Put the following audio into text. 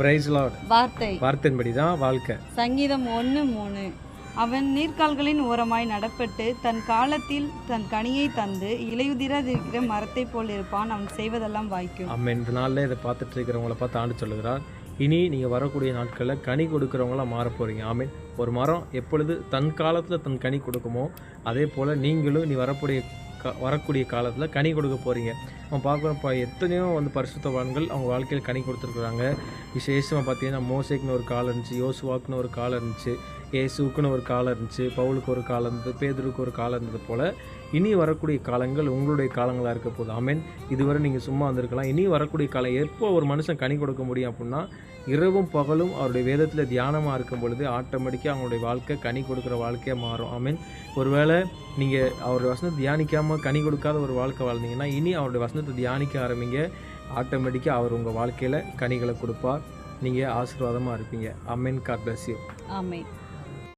Price Lord வார்த்தை. வார்த்தையின்படி தான் வாழ்க்கை. சங்கீதம் ஒன்று மூணு. அவன் நீர்க்கால்களின் ஓரமாய் நடப்பட்டு தன் காலத்தில் தன் கனியை தந்து இலையுதிராதிருக்கிற மரத்தைப் போல் இருப்பான். அவன் செய்வதெல்லாம் வாய்க்கும். அம்மன் இந்த நாளில் இதை பார்த்துட்டு இருக்கிறவங்கள பார்த்து ஆண்டு சொல்லுகிறார். இனி நீங்கள் வரக்கூடிய நாட்களில் கனி கொடுக்குறவங்களா மாற போகிறீங்க ஆமீன். ஒரு மரம் எப்பொழுது தன் காலத்தில் தன் கனி கொடுக்குமோ அதே போல் நீங்களும் நீ வரக்கூடிய வரக்கூடிய காலத்தில் கனி கொடுக்க போகிறீங்க நம்ம பார்க்குறப்ப எத்தனையோ வந்து பரிசுத்தவான்கள் அவங்க வாழ்க்கையில் கனி கொடுத்துருக்குறாங்க. விசேஷமாக பார்த்தீங்கன்னா மோசைக்குன்னு ஒரு காலம் இருந்துச்சு யோசுவாக்குன்னு ஒரு காலம் இருந்துச்சு ஏசுக்குன்னு ஒரு காலம் இருந்துச்சு பவுலுக்கு ஒரு காலம் இருந்தது பேதருக்கு ஒரு காலம் இருந்தது போல் இனி வரக்கூடிய காலங்கள் உங்களுடைய காலங்களாக இருக்க போகுது. ஆமேன். இதுவரை நீங்கள் சும்மா வந்திருக்கலாம். இனி வரக்கூடிய காலம் எப்போ ஒரு மனுஷன் கனி கொடுக்க முடியும் அப்படின்னா இரவும் பகலும் அவருடைய வேதத்தில் தியானமாக இருக்கும் பொழுது ஆட்டோமேட்டிக்காக அவங்களுடைய வாழ்க்கை கனி கொடுக்குற வாழ்க்கையாக மாறும். ஆமீன். ஒருவேளை நீங்கள் அவருடைய வசனத்தை தியானிக்காமல் கனி கொடுக்காத ஒரு வாழ்க்கை வாழ்ந்தீங்கன்னா இனி அவருடைய வசனத்தை தியானிக்க ஆரம்பிங்க. ஆட்டோமேட்டிக்காக அவர் உங்கள் வாழ்க்கையில் கனிகளை கொடுப்பார். நீங்கள் ஆசீர்வாதமாக இருப்பீங்க. Amen God bless you amen